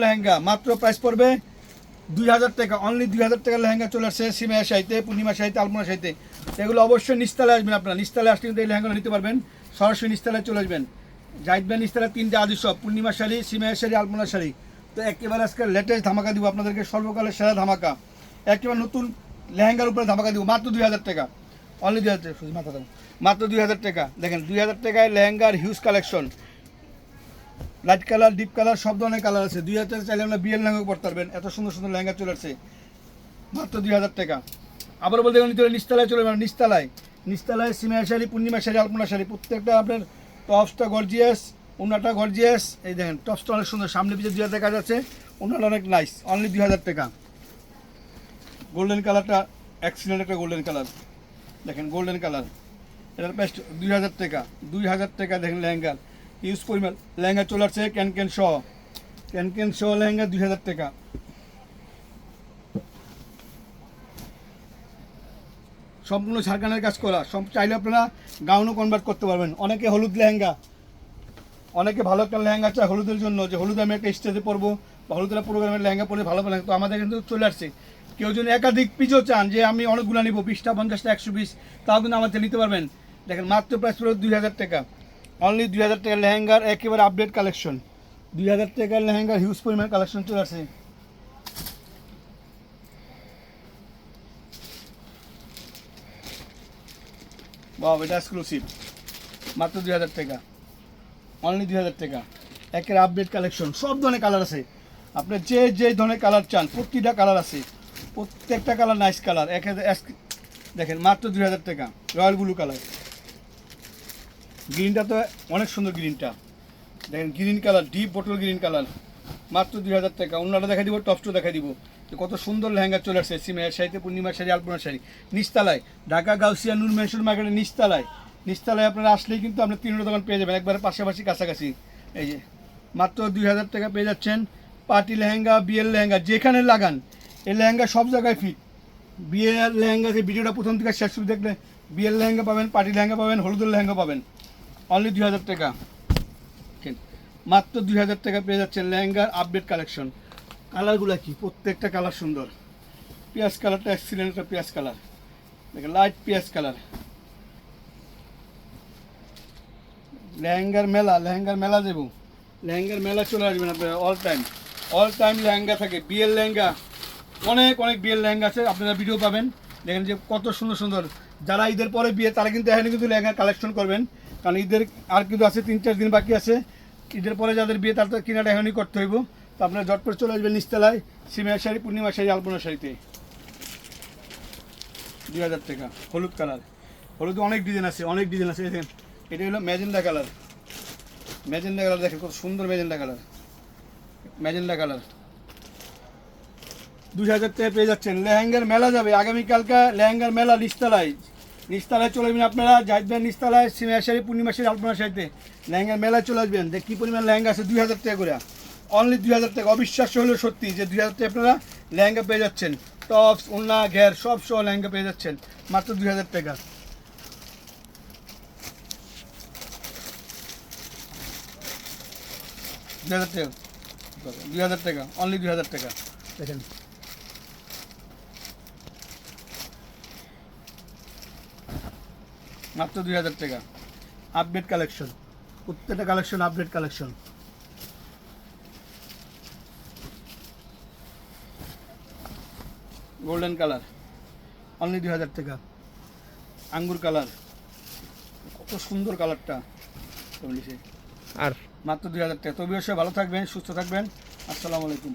লেহেঙ্গা, মাত্র প্রাইস পড়বে দুই হাজার টাকা অনলি দুই হাজার টাকার লেহেঙ্গা চলে আসছে সিমিয়া সাহিতে পূর্ণিমা সাহিতে আলমোনা সাহিতে এগুলো অবশ্যই নিস্তালে আসবেন আপনারা। নিস্তালে আসলে কিন্তু এই লেহেঙ্গাগুলো নিতে পারবেন। সরাসরি নিস্তালায় চলে আসবেন। জাহিদবেন নিস্তালা তিনটে আদি সব পূর্ণিমা শাড়ি সিমিয়া শাড়ি আলমোনা শাড়ি। তো একেবারে আজকে লেটেস্ট ধামাকা দিব আপনাদেরকে, সর্বকালের সেরা ধামাকা। একেবারে নতুন লেহেঙ্গার উপরে ধামাকা দিব, মাত্র দুই হাজার টাকা। অনলি দুই হাজার টাকা মাত্র দুই হাজার টাকা। দেখেন, দুই হাজার টাকায় লেহেঙ্গার huge collection light colour, deep colour, সব ধরনের কালার আছে। দুই হাজার চাইলে আমরা বিয়ের লেহেঙ্গা পড়তে পারবেন। এত সুন্দর সুন্দর লেহেঙ্গা চলে আসছে। মাত্র দুই হাজার টাকা। আবার বলতে গেলে হলে নিস্তালায় চলে যাবেন। নিস্তালায় নিস্তালায় সিমিয়া শাড়ি, পূর্ণিমা শাড়ি, আলপনা শাড়ি। প্রত্যেকটা আপনার টপসটা গর্জিয়াস উনাটা গর্জিয়াস। এই দেখেন, টপসটা অনেক সুন্দর। সামনে পিছিয়ে দুই হাজার কাজ আছে। উনাটা অনেক নাইস অনলি দুই হাজার টাকা। গোল্ডেন কালারটা অ্যাক্সিডেন্ট একটা গোল্ডেন কালার। দেখেন গোল্ডেন কালার। এটার বেস্ট দুই হাজার টাকা। দুই হাজার টাকা, দেখেন লেহেঙ্গার ইউজ পরিমাণ। লেহেঙ্গা চলে আসছে ক্যান ক্যান শ ক্যান ক্যান শ লেহেঙ্গা দুই হাজার টাকা। সম্পূর্ণ ঝাড়খানের কাজ করা। সব চাইলে আপনারা গাউনও কনভার্ট করতে পারবেন। অনেকে হলুদ লেহেঙ্গা। অনেকে ভালো একটা লেহেঙ্গা চায় হলুদের জন্য, যে হলুদ আমি একটা স্টেজে পরবো, বা হলুদের প্রোগ্রামের লেহেঙ্গা পরে ভালো লেহেঙ্গা তো আমাদের কিন্তু চলে আসছে। কেউ যদি একাধিক পিসও চান, যে আমি অনেকগুলো নিবো, বিশটা, পঞ্চাশটা, একশো পিস, তাও কিন্তু আমাদের নিতে পারবেন। দেখেন, মাত্র প্রাইস পড়বে দুই হাজার টাকা। অনলি দুই হাজার টাকার লেহেঙ্গার একেবারে আপডেট কালেকশন দুই হাজার টাকার লেহেঙ্গার হিউজ পরিমাণ কালেকশন চলে আসে। এটা এক্সক্লুসিভ মাত্র দুই হাজার টাকা। অনলি দুই হাজার টাকা। একের আপডেট কালেকশন সব ধরনের কালার আছে। আপনি যে যে ধরনের কালার চান, প্রতিটা কালার আছে। প্রত্যেকটা কালার নাইস কালার এক হাজার এক দেখেন, মাত্র দুই হাজার টাকা। রয়্যাল ব্লু কালার গ্রিনটা তো অনেক সুন্দর গ্রিনটা দেখেন green colour deep bottle green colour মাত্র দুই হাজার টাকা। অন্যটা দেখা দিব টপসটা দেখা দিব। তো কত সুন্দর লেহেঙ্গা চলে আসছে। সিমের শাড়িতে, পূর্ণিমার শাড়ি, আলপনার শাড়ি। নিস্তালায়, ঢাকা, গাউসিয়া, নূর মেনসুর মার্কেটের নিস্তালায়। নিস্তালায় আপনারা আসলেই কিন্তু আপনার তিনটা দোকান পেয়ে যাবেন। একবারে পাশাপাশি, কাছাকাছি। এই যে, মাত্র দুই হাজার টাকা পেয়ে যাচ্ছেন। পার্টি লেহেঙ্গা, বিয়ের লেহেঙ্গা, যেখানে লাগান, এই লেহেঙ্গা সব জায়গায় ফিট বিয়ের লেহেঙ্গা যে ভিডিওটা প্রথম থেকে শেষ দেখলে বিয়ের লেহেঙ্গা পাবেন, পার্টি লেহেঙ্গা পাবেন, হলুদের লেহেঙ্গা পাবেন। অনলি দুই হাজার টাকা। মাত্র দুই হাজার টাকা পেয়ে যাচ্ছেন লেহেঙ্গার আপডেট কালেকশন কালারগুলো কি? প্রত্যেকটা কালার সুন্দর। পেঁয়াজ কালারটা এক্সিলেন্ট একটা পেঁয়াজ কালার দেখেন লাইট পেঁয়াজ কালার লেহেঙ্গার মেলা লেহেঙ্গার মেলা দেবো। লেহেঙ্গার মেলা চলে আসবেন আপনারা all time all time lehenga থাকে। বিয়ের লেহেঙ্গা। অনেক অনেক বিয়ের লেহেঙ্গা আছে। আপনারা ভিডিও পাবেন। দেখেন যে কত সুন্দর সুন্দর। যারা ঈদের পরে বিয়ে, তারা কিন্তু এখানে কিন্তু লেহেঙ্গা কালেকশন করবেন। কারণ ঈদের আর কিন্তু আছে, তিন চার দিন বাকি আছে। ঈদের পরে যাদের বিয়ে তার তো কিনাটা এখনই করতে হইব। তো আপনারা জটপট চলে আসবেন নিস্তালায় সিমিয়া শাড়ি পূর্ণিমা শাড়ি, আলপনা শাড়িতে। দুই হাজার টাকা, হলুদ কালার। হলুদ অনেক ডিজাইন আছে, অনেক ডিজাইন আছে। দেখেন, এটা হলো ম্যাজেন্ডা কালার। ম্যাজেন্ডা কালার দেখেন, কত সুন্দর ম্যাজেন্ডা কালার। Magenta colour. দুই হাজার টাকা পেয়ে যাচ্ছেন। লেহেঙ্গার মেলা যাবে। আগামীকালকা লেহেঙ্গার মেলা নিস্তালায় নিস্তালায় চলে আসবেন আপনারা, যাইবেন নিস্তালায় সিমিয়া শাড়ি পূর্ণিমা আলপনা শাড়িতে লেহেঙ্গার মেলায় চলে আসবেন। দেখ কী পরিমাণ লেহেঙ্গা আছে, দুই হাজার টাকা করে। অনলি দুই হাজার টাকা। অবিশ্বাস্য হলেও সত্যি যে দুই হাজার টাকা আপনারা লেহেঙ্গা পেয়ে যাচ্ছেন। টপস উন্না ঘের, সব সহ লেহেঙ্গা পেয়ে যাচ্ছেন। মাত্র দুই হাজার টাকা। দুই হাজার টাকা। দুই হাজার টাকা। অনলি দুই হাজার টাকা। দেখেন। মাত্র দুই হাজার টাকা। আপডেট কালেকশন প্রত্যেকটা collection update collection golden colour only দুই হাজার টাকা। আঙ্গুর কালার কত সুন্দর কালারটা আর? মাত্র দুই হাজার টাকা। তবে ভালো থাকবেন সুস্থ থাকবেন। আসসালামু আলাইকুম।